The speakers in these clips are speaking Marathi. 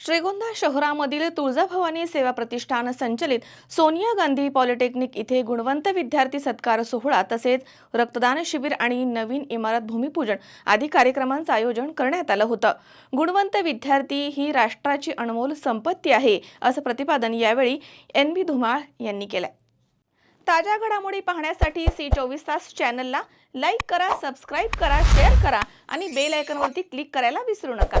श्रीगोंदा शहरामधील तुळजाभवानी सेवा प्रतिष्ठान संचलित सोनिया गांधी पॉलिटेक्निक इथे गुणवंत विद्यार्थी सत्कार सोहळा तसेच रक्तदान शिबिर आणि नवीन इमारत भूमिपूजन आदी कार्यक्रमांचं आयोजन करण्यात आलं होतं. गुणवंत विद्यार्थी ही राष्ट्राची अनमोल संपत्ती आहे असं प्रतिपादन यावेळी एन बी धुमाळ यांनी केलं ताज्या घडामोडी पाहण्यासाठी सी चोवीस तास चॅनलला लाईक करा सबस्क्राईब करा शेअर करा आणि बेल आयकनवरती क्लिक करायला विसरू नका.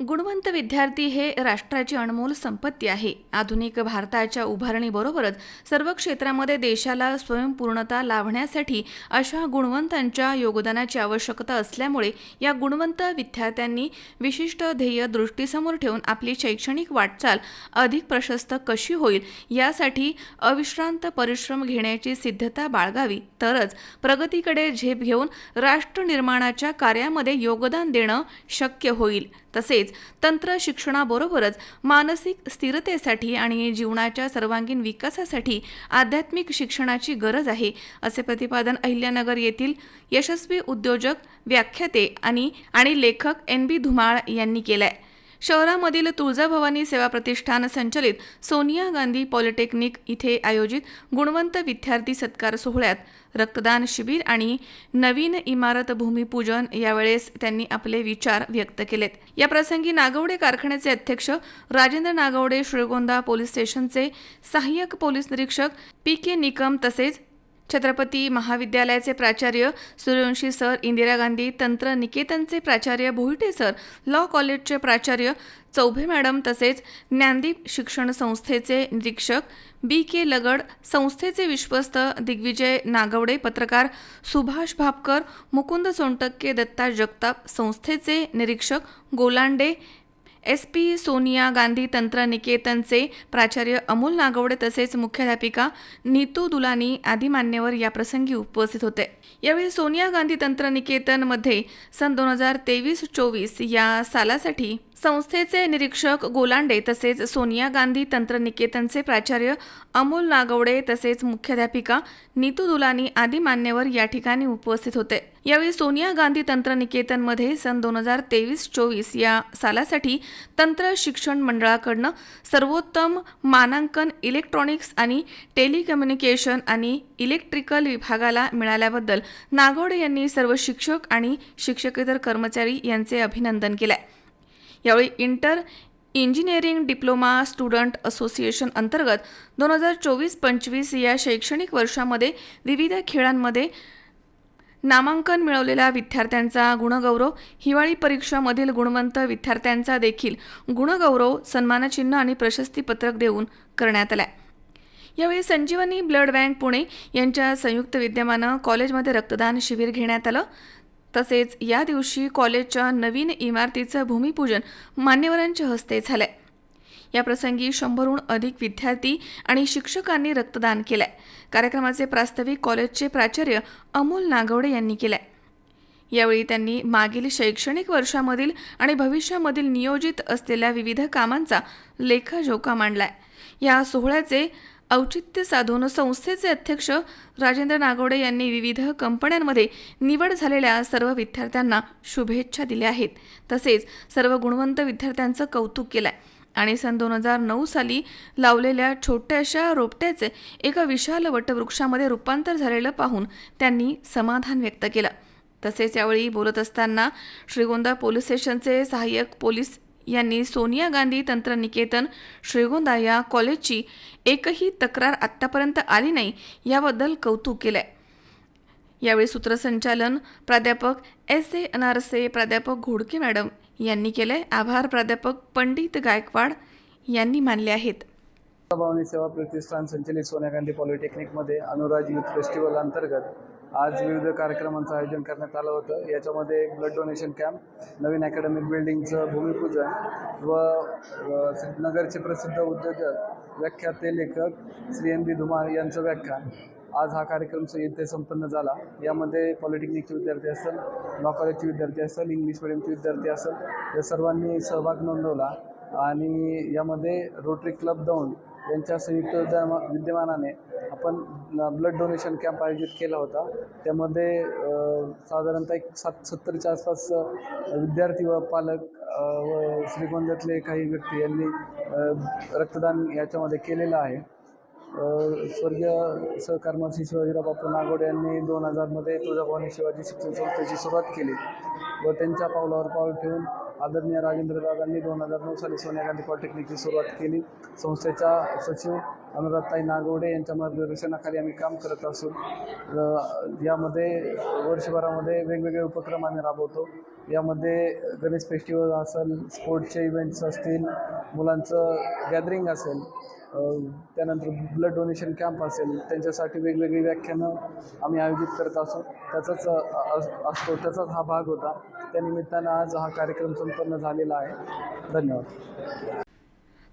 गुणवंत विद्यार्थी हे राष्ट्राची अनमोल संपत्ती आहे. आधुनिक भारताच्या उभारणीबरोबरच सर्व क्षेत्रामध्ये देशाला स्वयंपूर्णता लाभण्यासाठी अशा गुणवंतांच्या योगदानाची आवश्यकता असल्यामुळे या गुणवंत विद्यार्थ्यांनी विशिष्ट ध्येय दृष्टीसमोर ठेवून आपली शैक्षणिक वाटचाल अधिक प्रशस्त कशी होईल यासाठी अविश्रांत परिश्रम घेण्याची सिद्धता बाळगावी. तरच प्रगतीकडे झेप घेऊन राष्ट्र निर्माणाच्या कार्यामध्ये योगदान देणं शक्य होईल. तसेच तंत्र शिक्षणाबरोबरच मानसिक स्थिरतेसाठी आणि जीवनाच्या सर्वांगीण विकासासाठी आध्यात्मिक शिक्षणाची गरज आहे असे प्रतिपादन अहिल्यानगर येथील यशस्वी उद्योजक व्याख्याते आणि आणि लेखक एन बी धुमाळ यांनी केलं आहे शहरामधील तुळजाभवानी सेवा प्रतिष्ठान संचलित सोनिया गांधी पॉलिटेक्निक इथे आयोजित गुणवंत विद्यार्थी सत्कार सोहळ्यात रक्तदान शिबिर आणि नवीन इमारत भूमिपूजन यावेळेस त्यांनी आपले विचार व्यक्त केलेत. या प्रसंगी नागवडे कारखान्याचे अध्यक्ष राजेंद्र नागवडे श्रीगोंदा पोलीस स्टेशनचे सहाय्यक पोलीस निरीक्षक पी के निकम तसेच छत्रपती महाविद्यालयाचे प्राचार्य सूर्यवंशी सर इंदिरा गांधी तंत्र निकेतनचे प्राचार्य भोईटे सर लॉ कॉलेजचे प्राचार्य चौभे मॅडम तसेच ज्ञानदीप शिक्षण संस्थेचे निरीक्षक बी के लगड संस्थेचे विश्वस्त दिग्विजय नागवडे पत्रकार सुभाष भापकर मुकुंद सोनटक्के दत्ता जगताप संस्थेचे निरीक्षक गोलांडे एस पी सोनिया गांधी तंत्र निकेतनचे प्राचार्य अमोल नागवडे तसेच मुख्याध्यापिका नीतू दुलानी आदी मान्यवर याप्रसंगी उपस्थित होते. यावेळी सोनिया गांधी तंत्र निकेतनमध्ये सन दोन हजार तेवीस चोवीस या सालासाठी संस्थेचे निरीक्षक गोलांडे तसेच सोनिया गांधी तंत्र निकेतनचे प्राचार्य अमोल नागवडे तसेच मुख्याध्यापिका नीतू दुलानी आदी मान्यवर या ठिकाणी उपस्थित होते. यावेळी सोनिया गांधी तंत्र निकेतनमध्ये सन दोन हजार तेवीस चोवीस या सालासाठी तंत्र शिक्षण मंडळाकडनं सर्वोत्तम मानांकन इलेक्ट्रॉनिक्स आणि टेलिकम्युनिकेशन आणि इलेक्ट्रिकल विभागाला मिळाल्याबद्दल नागवडे यांनी सर्व शिक्षक आणि शिक्षकेतर कर्मचारी यांचे अभिनंदन केलं आहे यावेळी inter engineering diploma student association अंतर्गत दोन हजार चोवीस पंचवीस या शैक्षणिक वर्षामध्ये विविध खेळांमध्ये नामांकन मिळवलेल्या विद्यार्थ्यांचा गुणगौरव हिवाळी परीक्षामधील गुणवंत विद्यार्थ्यांचा देखील गुणगौरव सन्मानचिन्ह आणि प्रशस्तीपत्रक देऊन करण्यात आला यावेळी संजीवनी ब्लड बँक पुणे यांच्या संयुक्त विद्यमानं कॉलेजमध्ये रक्तदान शिबिर घेण्यात आलं. तसेच या दिवशी कॉलेजच्या नवीन इमारतीचं भूमिपूजन मान्यवरांच्या हस्ते झालंय. या प्रसंगी शंभरहून अधिक विद्यार्थी आणि शिक्षकांनी रक्तदान केलंय. कार्यक्रमाचे प्रास्ताविक कॉलेजचे प्राचार्य अमोल नागवडे यांनी केलंय. यावेळी त्यांनी मागील शैक्षणिक वर्षामधील आणि भविष्यामधील नियोजित असलेल्या विविध कामांचा लेखाजोखा मांडलाय. या सोहळ्याचे औचित्य साधून संस्थेचे अध्यक्ष राजेंद्र नागवडे यांनी विविध कंपन्यांमध्ये निवड झालेल्या सर्व विद्यार्थ्यांना शुभेच्छा दिल्या आहेत. तसेच सर्व गुणवंत विद्यार्थ्यांचं कौतुक केलं आहे आणि सन दोन हजार नऊ साली लावलेल्या छोट्याशा रोपट्याचे एका विशाल वटवृक्षामध्ये रूपांतर झालेलं पाहून त्यांनी समाधान व्यक्त केलं. तसेच यावेळी बोलत असताना श्रीगोंदा पोलीस स्टेशनचे सहाय्यक पोलीस यांनी सोनिया गांधी तंत्रनिकेतन श्रीगोंदा या कॉलेजची एकही तक्रार आत्तापर्यंत आली नाही याबद्दल कौतुक केलंय. यावेळी सूत्रसंचालन प्राध्यापक एस ए अनारसे प्राध्यापक घोडके मॅडम यांनी केले आभार प्राध्यापक पंडित गायकवाड यांनी मानले आहेत. भावनी सेवा प्रतिष्ठान संचलित सोनिया गांधी पॉलिटेक्निकमध्ये अनुराज युथ फेस्टिवल अंतर्गत आज विविध कार्यक्रमांचं आयोजन करण्यात आलं होतं. याच्यामध्ये एक ब्लड डोनेशन कॅम्प नवीन अकॅडमिक बिल्डिंगचं भूमिपूजन व नगरचे प्रसिद्ध उद्योजक व्याख्याते लेखक श्री एन बी धुमाळ यांचं व्याख्यान. आज हा कार्यक्रम इथे संपन्न झाला. यामध्ये पॉलिटेक्निकचे विद्यार्थी असेल लॉ कॉलेजचे विद्यार्थी असेल इंग्लिश मिडियमचे विद्यार्थी असेल या सर्वांनी सहभाग नोंदवला आणि यामध्ये रोटरी क्लब दौंड यांच्या संयुक्त विद्यमानाने आपण ब्लड डोनेशन कॅम्प आयोजित केला होता. त्यामध्ये साधारणतः एक सात सत्तरच्या आसपास विद्यार्थी व पालक व श्रीगोंद्यातले काही व्यक्ती यांनी रक्तदान याच्यामध्ये केलेलं आहे. स्वर्गीय सहकर्मश्री शिवाजीराव बापू नागोडे यांनी दोन हजारमध्ये तुळजाभवानी शिवाजी शिक्षण संस्थेची सुरुवात केली व त्यांच्या पावलावर पाऊल ठेवून आदरणीय राजेंद्र रागांनी दोन हजार नऊ साली सोनिया गांधी पॉलिटेक्निकची सुरुवात केली. संस्थेच्या सचिव अनुराधताई नागवडे यांच्या मार्गदर्शनाखाली आम्ही काम करत असून यामध्ये वर्षभरामध्ये वेगवेगळे उपक्रम आम्ही राबवतो. यामध्ये गणेश फेस्टिवल असेल स्पोर्ट्सचे इव्हेंट्स असतील मुलांचं गॅदरिंग असेल त्यानंतर ब्लड डोनेशन कॅम्प असेल त्यांच्यासाठी वेगवेगळी व्याख्यानं आम्ही आयोजित करत असो. त्याचाच असतो त्याचाच हा भाग होता. त्यानिमित्तानं आज हा कार्यक्रम संपन्न झालेला आहे. धन्यवाद.